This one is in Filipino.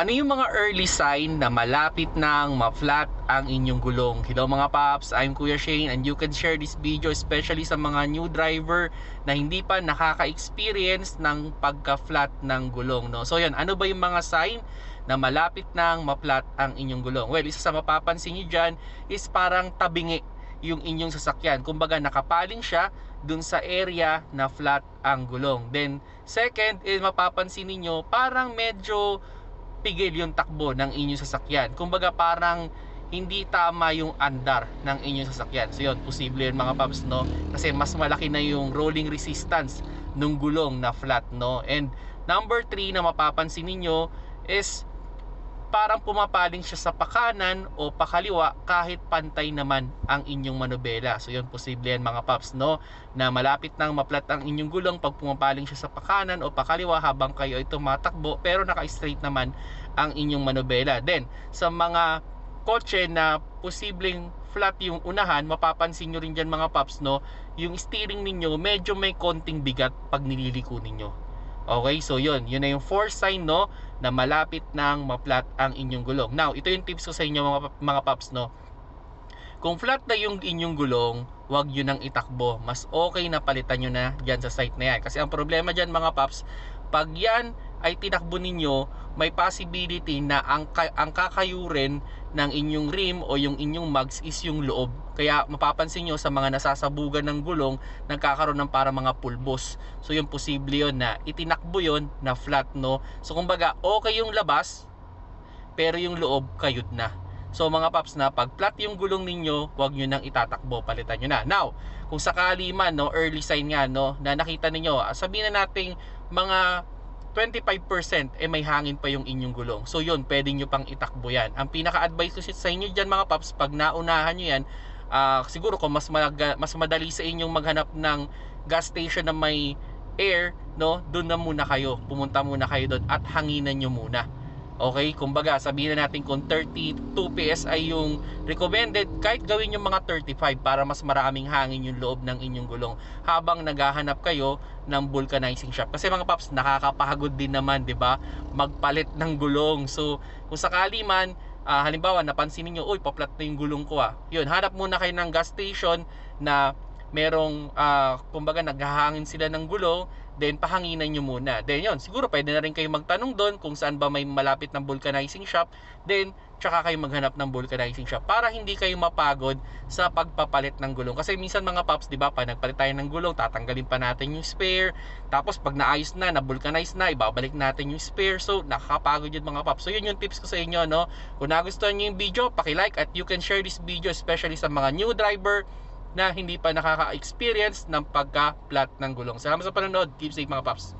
Ano yung mga early sign na malapit nang ma-flat ang inyong gulong? Hello mga paps, I'm Kuya Shane and you can share this video especially sa mga new driver na hindi pa nakaka-experience ng pagka-flat ng gulong. No? So yun, ano ba yung mga sign na malapit nang ma-flat ang inyong gulong? Well, isa sa mapapansin nyo dyan is parang tabingi yung inyong sasakyan. Kumbaga nakapaling siya dun sa area na flat ang gulong. Then second is mapapansin niyo parang medyo pigil yung takbo ng inyong sasakyan. Kumbaga parang hindi tama yung andar ng inyong sasakyan. So yun, posible yun mga paps, no? Kasi mas malaki na yung rolling resistance nung gulong na flat, no? And number 3 na mapapansin ninyo is parang pumapaling siya sa pakanan o pakaliwa kahit pantay naman ang inyong manubela. So yun, posible yan mga paps, no? Na malapit nang maplat ang inyong gulong pag pumapaling siya sa pakanan o pakaliwa habang kayo ay tumatakbo pero naka-straight naman ang inyong manubela. Then, sa mga kotse na posibleng flat yung unahan, mapapansin nyo rin dyan mga paps, no? Yung steering ninyo medyo may konting bigat pag nililiko ninyo. Okay, so yun, yun na yung fourth sign no na malapit nang ma-flat ang inyong gulong. Now, ito yung tips ko sa inyo mga mga paps no. Kung flat na yung inyong gulong, wag yun nang itakbo. Mas okay na palitan nyo na diyan sa site na yan. Kasi ang problema diyan mga paps, pag yan ay tinakbo ninyo, may possibility na ang, ang kakayurin ng inyong rim o yung inyong mags is yung loob. Kaya mapapansin nyo sa mga nasasabugan ng gulong, nagkakaroon ng para mga pulbos. So yung posible yun na itinakbo yun na flat no. So kumbaga okay yung labas, pero yung loob kayod na. So mga paps na pag flat yung gulong ninyo, huwag nyo nang itatakbo, palitan nyo na. Now, kung sakali man no, early sign nga no, na nakita ninyo, ah, sabihin na nating mga 25% eh may hangin pa yung inyong gulong. So yun, pwede nyo pang itakbo yan. Ang pinaka-advice ko sa inyo dyan mga paps, pag naunahan nyo yan, ah, siguro kung mas, mag- mas madali sa inyong maghanap ng gas station na may air, no, doon na muna kayo. Pumunta muna kayo doon at hanginan nyo muna. Okay, kumbaga sabihin na natin kung 32 PSI yung recommended, kahit gawin yung mga 35 para mas maraming hangin yung loob ng inyong gulong habang naghahanap kayo ng vulcanizing shop. Kasi mga paps, nakakapagod din naman, 'di ba? Magpalit ng gulong. So, kung sakali man ah, halimbawa napansin niyo, uy, paplat na yung gulong ko ah. Yun, hanap muna kayo ng gas station na merong ah, kumbaga naghahangin sila ng gulong then pahanginan nyo muna. Then yun, siguro pwede na rin kayo magtanong doon kung saan ba may malapit ng vulcanizing shop. Then, tsaka kayo maghanap ng vulcanizing shop para hindi kayo mapagod sa pagpapalit ng gulong. Kasi minsan mga paps, di ba, pag nagpalit tayo ng gulong, tatanggalin pa natin yung spare. Tapos pag naayos na, na-vulcanize na, ibabalik natin yung spare. So, nakakapagod yun mga paps. So, yun yung tips ko sa inyo, no? Kung nagustuhan nyo yung video, paki-like at you can share this video especially sa mga new driver na hindi pa nakaka-experience ng pagka-flat ng gulong. Salamat sa panonood. Keep safe mga paps.